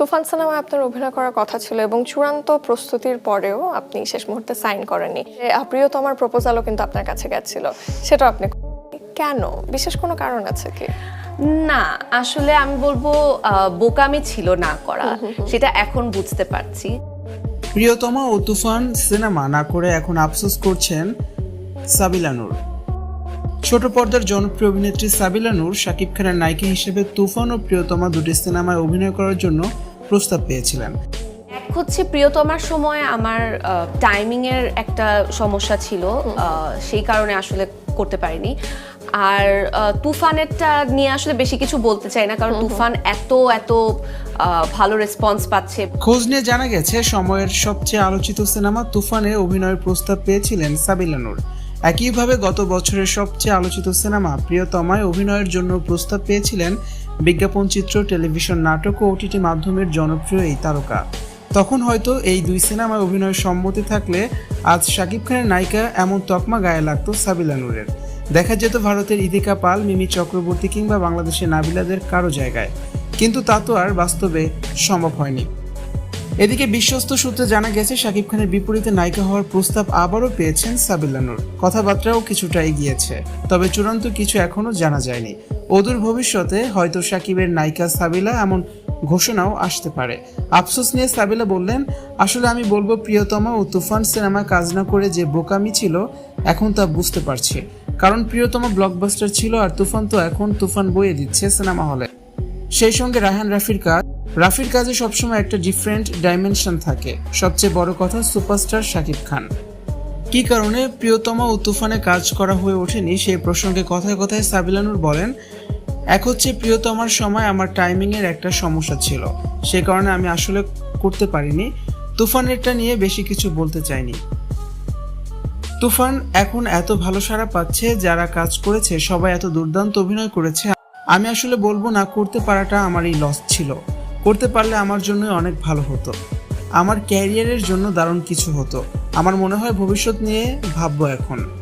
তুফান সিনেমায় আপনার অভিনয় করার কথা ছিল এবং চূড়ান্ত প্রস্তুতির পরেও আপনি শেষ মুহূর্তে সাইন করেননি। এ, প্রিয়তমার প্রপোজালও কিন্তু আপনার কাছে গেছিল। সেটা আপনি কেন? বিশেষ কোনো কারণ আছে কি? না আসলে আমি বলব বোকামি ছিল না করা। সেটা এখন বুঝতে পারছি। প্রিয়তমা ও তুফান সিনেমা না করে এখন আফসোস করছেন সাবিলা নূর। ছোট পর্দার জনপ্রিয় অভিনেত্রী সাবিলানুর শাকিব খানের নায়িকা হিসেবে তুফান ও প্রিয়তমা দুটি সিনেমায় অভিনয় করার জন্য প্রস্তাব পেয়েছিলেন। এক হচ্ছে প্রিয়তমার সময় আমার টাইমিং এর একটা সমস্যা ছিল আহ, সেই কারণে আসলে করতে পারিনি। আর আহ, তুফানেরটা নিয়ে আসলে বেশি কিছু বলতে চাই না কারণ তুফান এত এত আহ, ভালো রেসপন্স পাচ্ছে। খোঁজ নিয়ে জানা গেছে সময়ের সবচেয়ে আলোচিত সিনেমা তুফানে অভিনয়ের প্রস্তাব পেয়েছিলেন সাবিলানুর একইভাবে গত বছরের সবচেয়ে আলোচিত সিনেমা প্রিয়তমায় অভিনয়ের জন্য প্রস্তাব পেয়েছিলেন বিজ্ঞাপন চিত্র, টেলিভিশন নাটক ও ওটিটি মাধ্যমের জনপ্রিয় এই তারকা। তখন হয়তো এই দুই সিনেমায় অভিনয়ের সম্মতি থাকলে আজ শাকিব খানের নায়িকা এমন তকমা গায়ে লাগতো সাবিলা নূরের। দেখা যেত ভারতের ইদিকা পাল, মিমি চক্রবর্তী কিংবা বাংলাদেশের নাবিলাদের কারও জায়গায়। কিন্তু তা তো আর বাস্তবে সম্ভব হয়নি। এদিকে বিশ্বস্ত সূত্রে জানা গেছে, শাকিব খানের বিপরীতে নায়িকা হওয়ার প্রস্তাব আবারও পেয়েছেন সাবিলা নূর। কথাবার্তাও কিছুটা এগিয়েছে, তবে চূড়ান্ত কিছু এখনও জানা যায়নি। অদূর ভবিষ্যতে হয়তো সাকিবের নায়িকা সাবিলা এমন ঘোষণাও আসতে পারে। আফসোস নিয়ে সাবিলা বললেন, আসলে আমি বলব প্রিয়তমা ও তুফান সিনেমা কাজ না করে যে বোকামি ছিল, এখন তা বুঝতে পারছি। কারণ প্রিয়তম ব্লকবাস্টার ছিল আর তুফান তো এখন তুফান বইয়ে দিচ্ছে সিনেমা হলে। সেই সঙ্গে রায়হান রাফির কাজ, রাফির কাজে সবসময় একটা ডিফারেন্ট ডাইমেনশন থাকে। সবচেয়ে বড় কথা সুপারস্টার শাকিব খান। কী কারণে প্রিয়তমা ও তুফানে কাজ করা হয়ে ওঠেনি সেই প্রসঙ্গে কথায় কথায় সাবিলানুর বলেন, এক হচ্ছে প্রিয়তমার সময় আমার টাইমিংয়ের একটা সমস্যা ছিল। সে কারণে আমি আসলে করতে পারিনি। তুফানেরটা নিয়ে বেশি কিছু বলতে চাইনি। তুফান এখন এত ভালো সাড়া পাচ্ছে, যারা কাজ করেছে, সবাই এত দুর্দান্ত অভিনয় করেছে। আমি আসলে বলব না, করতে পারাটা আমারই লস ছিল। করতে পারলে আমার জন্য অনেক ভালো হতো। আমার ক্যারিয়ারের জন্য দারুণ কিছু হতো। আমার মনে হয় ভবিষ্যৎ নিয়ে ভাববো এখন।